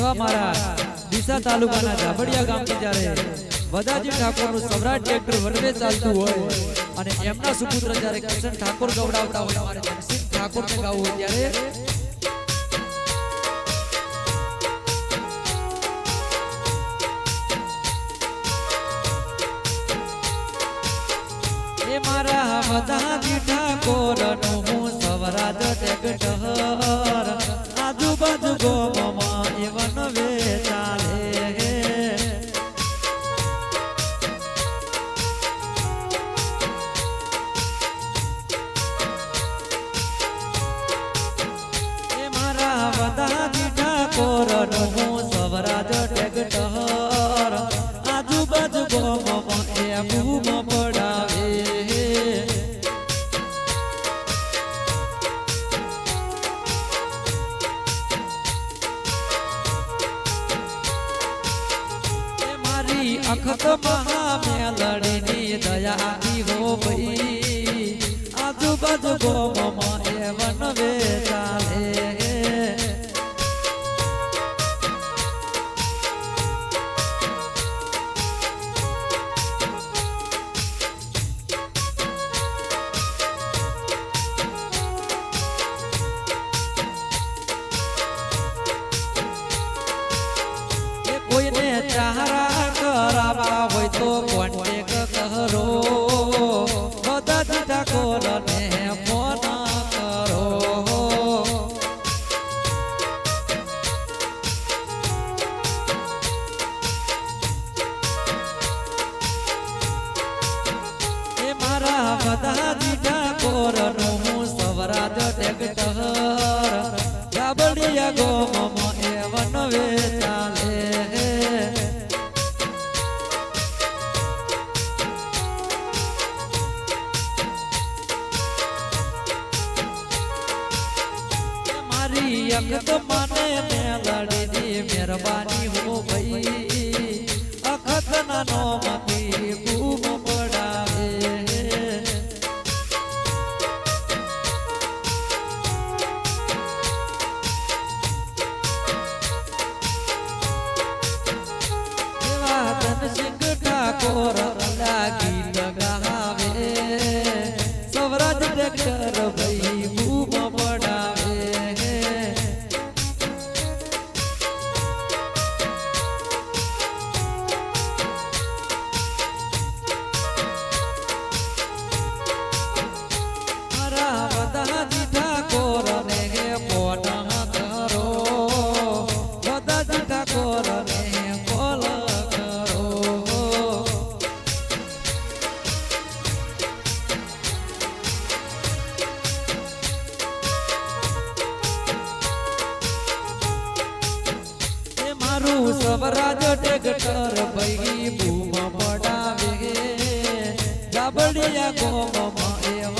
એવા મારા ડીસા તાલુકાના જાબડિયા ગામથી જ્યારે વદાજી ઠાકોરનું સમ્રાટ ટ્રેક્ટર વનવે ચાલતું હોય અને એમના સુપુત્ર જ્યારે કિશન ઠાકોર ગવડાવતા હોય મારે જગસિંહ ઠાકોરને ગાવું હોય ત્યારે મારા વદાજી ઠાકોરનું હું સવરાજ ટેકટર ગોમમાં એ બૂમ પડાવે મારી અખત મહામેલડીની હો ભઈ. આજુબાજુ ગોમમાં એ ચારા કરાવવા હોય તો કોન્ટેક કરો બધા દીધા કોલને ફોન કરો એ મારા બધા અખત મને દી મહેરબાની હો ભઈ. અખત ના તું સવરાજ ટેગટર ભઈ બૂમ પડાવે જાબડિયા ગોમમાં એવા